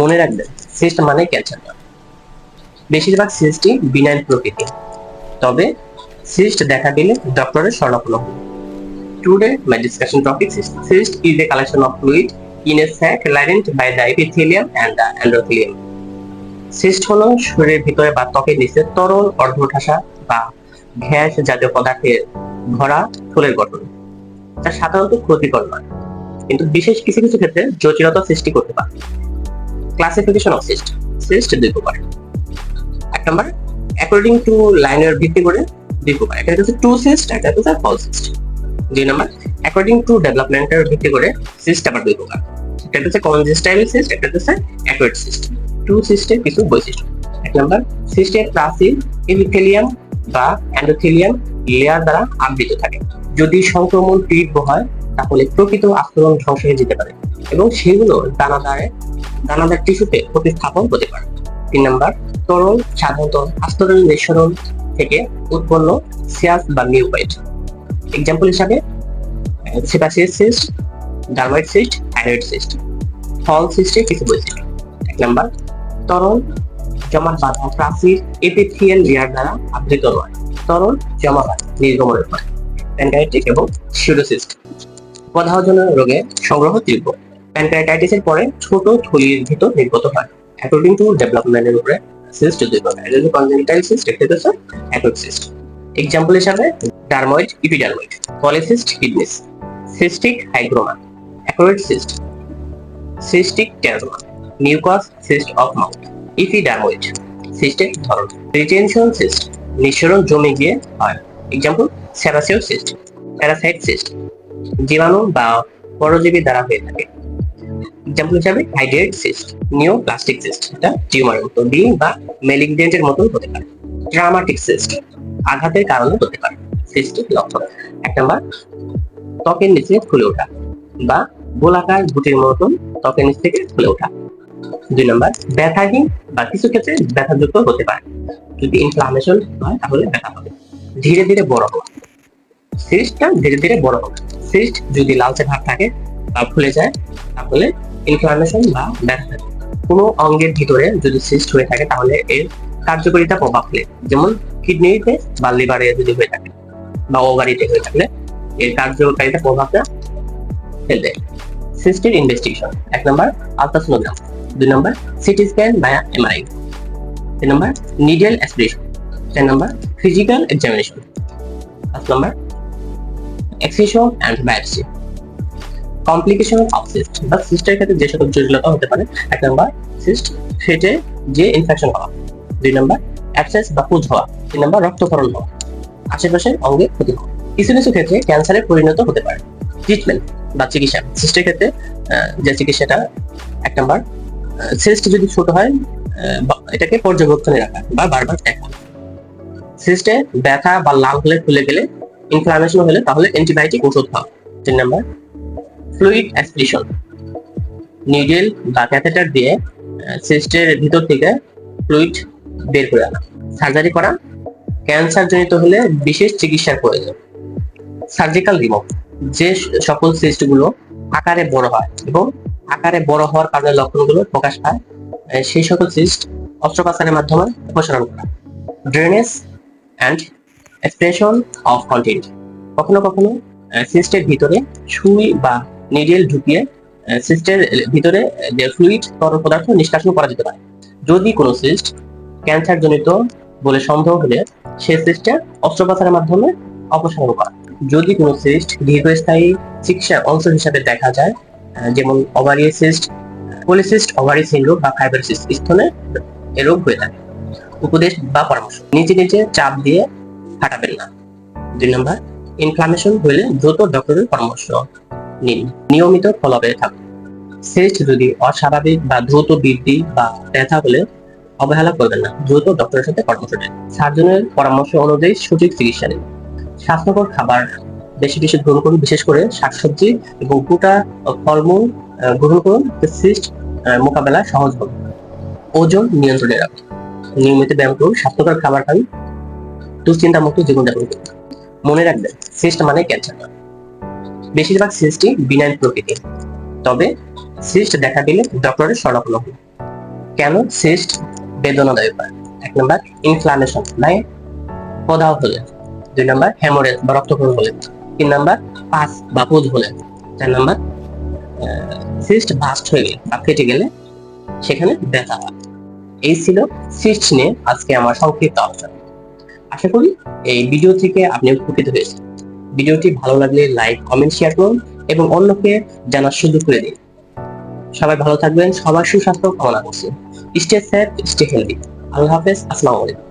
মনে রাখবেন সিস্ট মানে ক্যান্সার নয় বেশিরভাগ সিস্টই বিনাইন প্রকৃতি তবে সিস্ট দেখা দিলে ডক্টরের শরণাপন্ন হন Today, my discussion topic is cyst is a collection of fluid in a sac lined by the epithelium and the endothelium. Cyst হলো শরীরের ভিতরে বা ত্বকের নিচে তরল অর্ধঠাসা বা গ্যাস জাতীয় পদার্থে ভরা ফুলের গঠন। যা সাধারণত ক্ষতিকর নয় কিন্তু বিশেষ কিছু কিছু ক্ষেত্রে জটিলতা সৃষ্টি করতে পারে। ক্লাসিফিকেশন অফ সিস্ট সিস্ট দুই প্রকার এক নম্বর অ্যাকর্ডিং টু লাইনের ভিত্তি করে দুই প্রকার একটা হচ্ছে টু সিস্ট একটা হচ্ছে ফল সিস্ট দুই নম্বর অ্যাকর্ডিং টু ডেভেলপমেন্টের ভিত্তি করে সিস্ট আবার দুই প্রকার একটা হচ্ছে কনজেস্টাইল সিস্ট একটা হচ্ছে অ্যাকুয়েট সিস্ট টু সিস্টের কিছু বৈশিষ্ট্য। এক নম্বর সিস্টের প্রাচীর এপিথেলিয়াম বা অ্যান্ডোথেলিয়াম লেয়ার দ্বারা আবৃত থাকে। যদি সংক্রমণ তীব্র হয়, তাহলে প্রকৃত আক্রমণ ধ্বংস হয়ে যেতে পারে। এবং সেগুলো দানাদারে, দানাদার টিস্যুতে প্রতিস্থাপন হতে পারে। তিন নম্বর, তরল, সাধারণত আস্তরণ নিঃসরণ থেকে উৎপন্ন সিয়াস বা মিউপাইট এক্সাম্পল হিসাবে sebaceous cyst, dermoid cyst, thyroid cyst. ফল সিস্টের কিছু বৈশিষ্ট্য। এক নম্বর, তরল জমাট বাঁধা প্রাচীর এপিথিয়াল লেয়ার দ্বারা আবৃত নয়। তরল জমা হয় নির্গমনের ফলে। প্যানক্রাইটিক এবং সিউডোসিস্ট প্রদাহজনক রোগে সংগ্রহ তীব্র। প্যানক্রাইটাইটিসের পরে ছোট থলির ভিতর নির্গত হয়। অ্যাকর্ডিং টু ডেভেলপমেন্টের উপরে সিস্ট দুই প্রকার এটা হচ্ছে কনজেনিটাইল সিস্ট একটা হচ্ছে acquired cyst example dermoid epidermoid polycyst kidneys cystic hygroma acquired cyst cystic teratoma mucous cyst of mouth epidermoid সিস্টের ধরন রিটেনশন সিস্ট নিঃসরণ জমে গিয়ে হয় example serous cyst parasite cyst জীবাণু বা পরজীবী দ্বারা হয়ে থাকে এক্সাম্পল হিসাবে হাইড্রেট সিস্ট নিও প্লাস্টিক সিস্ট এটা টিউমারের মতো ডি বা হতে পারে। ট্রামাটিক সিস্ট আঘাতের কারণে হতে পারে। লক্ষণ, এক ত্বকের নিচে ফুলে ওঠা বা গোলাকার মতন ত্বকের নিচ থেকে ফুলে ওঠা। দুই ব্যথাহীন বা কিছু ক্ষেত্রে ব্যথাযুক্ত হতে পারে। যদি ইনফ্লামেশন হয়, তাহলে ব্যথা হবে। ধীরে ধীরে বড় হওয়া। সিস্টটা ধীরে ধীরে বড় হবে। সিস্ট যদি লালচে ভাব থাকে বা ফুলে যায়, তাহলে ইনফ্লামেশন বা ব্যথা কোনো অঙ্গের ভিতরে যদি সিস্ট হয়ে থাকে, তাহলে এর কার্যকারিতা প্রভাব ফেলে। যেমন কিডনিতে বা লিভারে যদি হয়ে থাকে বা ওভারিতে হয়ে থাকলে, এর কার্যকারিতা প্রভাবটা ফেলবে। সিস্টের ইনভেস্টিগেশন এক নম্বর আলট্রাসোনোগ্রাম দুই নম্বর সিটি স্ক্যান বা এমআরআই তিন নম্বর নিডেল অ্যাসপিরেশন চার নম্বর ফিজিক্যাল এক্সামিনেশন পাঁচ নম্বর excision and biopsy complication of cyst বা সিস্টের ক্ষেত্রে যে সকল জটিলতা হতে পারে, এক নম্বর সিস্ট ফেটে যে ইনফেকশন হওয়া, দুই নম্বর অ্যাবসেস বা পুজ হওয়া, তিন নম্বর রক্তক্ষরণ হওয়া, আশেপাশের অঙ্গে ক্ষতি হওয়া। কিছু কিছু ক্ষেত্রে ক্যান্সারে পরিণত হতে পারে। ট্রিটমেন্ট বা চিকিৎসা সিস্টের ক্ষেত্রে যে চিকিৎসাটা, এক নম্বর সিস্ট যদি ছোট হয় এটাকে পর্যবেক্ষণে রাখা বা বারবার দেখা। সিস্টে ব্যথা বা লাল হলে ফুলে গেলে ইনফ্লামেশন হলে তাহলে অ্যান্টিবায়োটিক ওষুধ খাওয়া, তিন নম্বর ফ্লুইড অ্যাসপিরেশন নিডেল বা ক্যাথেটার দিয়ে সিস্টের ভিতর থেকে ফ্লুইড বের করে আনা। সার্জারি করা ক্যান্সার জনিত হলে বিশেষ চিকিৎসার প্রয়োজন। সার্জিক্যাল রিমুভ যে সকল সিস্টগুলো আকারে বড় হয় এবং আকারে বড় হওয়ার কারণে লক্ষণগুলো প্রকাশ পায় সেই সকল সিস্ট অস্ত্রোপচারের মাধ্যমে অপসারণ করা। Drainage and expression of content কখনো কখনো সিস্টের ভিতরে সুই বা নিডেল ঢুকিয়ে সিস্টের ভিতরে যে ফ্লুইড তরল পদার্থ নিষ্কাশন করা যেতে পারে। যদি কোনো সিস্ট ক্যান্সার জনিত বলে সন্দেহ হলে সে সিস্টের অস্ত্রোপচারের মাধ্যমে অপসারণ করা। যদি কোনো সিস্ট দীর্ঘস্থায়ী চিকিৎসার অংশ হিসাবে দেখা যায় যেমন ovary cyst polycyst ovary syndrome বা ফাইব্রোসিস স্তনে এ রোগ হয়ে থাকে। উপদেশ বা পরামর্শ, নিচে নিচে চাপ দিয়ে ফাটাবেন না। দুই নম্বর ইনফ্লামেশন হলে দ্রুত ডক্টরের পরামর্শ। নিন। নিয়মিত ফলোআপে থাকুন। সিস্ট যদি অস্বাভাবিক বা দ্রুত বৃদ্ধি বা ব্যথা হলে অবহেলা করবেন না। দ্রুত ডক্টরের সাথে পরামর্শ নিন। সার্জনের পরামর্শ অনুযায়ী সঠিক চিকিৎসা নিন। স্বাস্থ্যকর খাবার বেশি বেশি গ্রহণ করুন, বিশেষ করে শাকসবজি এবং গোটা ফলমূল গ্রহণ করুন। সিস্ট মোকাবেলা সহজ হবে। ওজন নিয়ন্ত্রণে রাখুন। নিয়মিত ব্যায়াম করুন, স্বাস্থ্যকর খাবার খান। দুশ্চিন্তা মুক্ত জীবনযাপন করুন। মনে রাখবেন, সিস্ট মানে ক্যান্সার। নয় বেশিরভাগ সিস্টই বিনাইন প্রকৃতির। তবে সিস্ট দেখা দিলে ডক্টরের শরণাপন্ন হন কেন সিস্ট বেদনাদায়ক হয়। এক নম্বর ইনফ্লামেশন মানে প্রদাহ হলে। দুই নম্বর হেমোরেজ বা রক্তক্ষরণ হলে। তিন নম্বর, পাস বা পুজ হলে। চার নম্বর সিস্ট বাস্ট হয়ে গেলে বা ফেটে গেলে সেখানে ব্যথা হয়। এই ছিল সিস্ট নিয়ে আজকে আমার সংক্ষিপ্ত আলোচনা। আশা করি এই ভিডিও থেকে আপনি উপকৃত হয়েছেন। ভিডিওটি ভালো লাগলে লাইক, কমেন্ট শেয়ার করুন এবং অন্যকে জানার সুযোগ করে দিন। সবাই ভালো থাকবেন, সবার সুস্বাস্থ্য কামনা করছি। Stay safe, stay healthy. Allah হাফেজ, আসসালামু আলাইকুম।